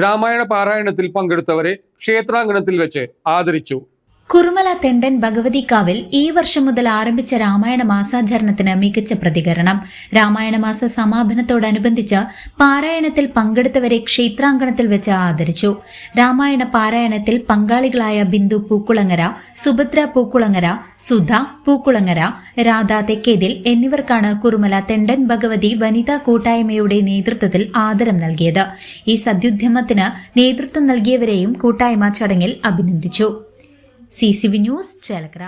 രാമായണ പാരായണത്തിൽ പങ്കെടുത്തവരെ ക്ഷേത്രാങ്കണത്തിൽ വെച്ച് ആദരിച്ചു. കുറുമല തെണ്ടൻ ഭഗവതിക്കാവിൽ ഈ വർഷം മുതൽ ആരംഭിച്ച രാമായണ മാസാചരണത്തിന് മികച്ച പ്രതികരണം. രാമായണ മാസ സമാപനത്തോടനുബന്ധിച്ച് പാരായണത്തിൽ പങ്കെടുത്തവരെ ക്ഷേത്രാങ്കണത്തിൽ വെച്ച് ആദരിച്ചു. രാമായണ പാരായണത്തിൽ പങ്കാളികളായ ബിന്ദു പൂക്കുളങ്ങര സുഭദ്ര പൂക്കുളങ്ങര സുധ പൂക്കുളങ്ങര രാധ തെക്കേതിൽ എന്നിവർക്കാണ് കുറുമല തെണ്ടൻ ഭഗവതി വനിതാ കൂട്ടായ്മയുടെ നേതൃത്വത്തിൽ ആദരം നൽകിയത്. ഈ സദ്യുദ്യമത്തിന് നേതൃത്വം നൽകിയവരെയും കൂട്ടായ്മ ചടങ്ങിൽ അഭിനന്ദിച്ചു. C C V news Chelakkara